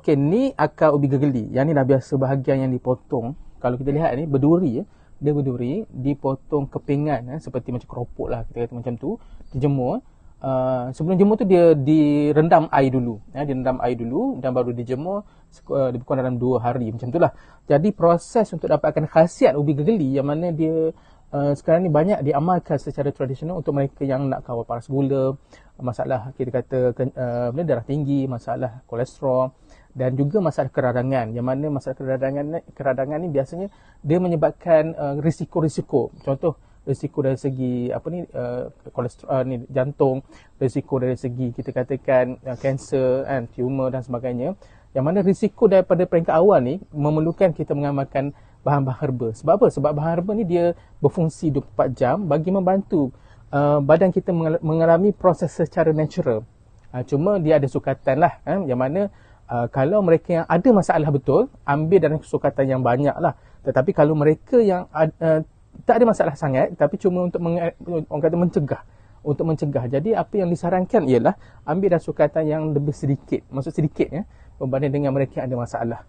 Okey, ni akar ubi gegeli. Yang ni dah biasa bahagian yang dipotong. Kalau kita lihat ni, berduri ya. Dia berduri, dipotong kepingan eh, seperti macam keropok lah, kita kata macam tu. Dijemur. Uh, sebelum jemur tu dia direndam air dulu. Ya, direndam air dulu dan baru dijemur uh, lebih kurang dalam 2 hari macam tu lah. Jadi proses untuk dapatkan khasiat ubi gegeli yang mana dia uh, sekarang ni banyak diamalkan secara tradisional untuk mereka yang nak kawal paras gula, masalah kita kata uh, darah tinggi, masalah kolesterol dan juga masalah keradangan. Yang mana masalah keradangan keradangan ni biasanya dia menyebabkan uh, risiko-risiko. Contoh risiko dari segi apa ni uh, kolesterol uh, ni jantung risiko dari segi kita katakan kanser uh, kan tumor dan sebagainya. Yang mana risiko daripada peringkat awal ni memerlukan kita mengamalkan bahan-bahan herba. Sebab apa? Sebab bahan herba ni dia berfungsi 24 jam bagi membantu uh, badan kita mengalami proses secara natural. Uh, cuma dia ada sukatan lah uh, yang mana uh, kalau mereka yang ada masalah betul ambil dalam kesukatan yang banyak lah. Tetapi kalau mereka yang uh, tak ada masalah sangat tapi cuma untuk meng, orang kata mencegah untuk mencegah. Jadi apa yang disarankan ialah ambil dalam sukatan yang lebih sedikit. Maksud sedikit ya berbanding dengan mereka yang ada masalah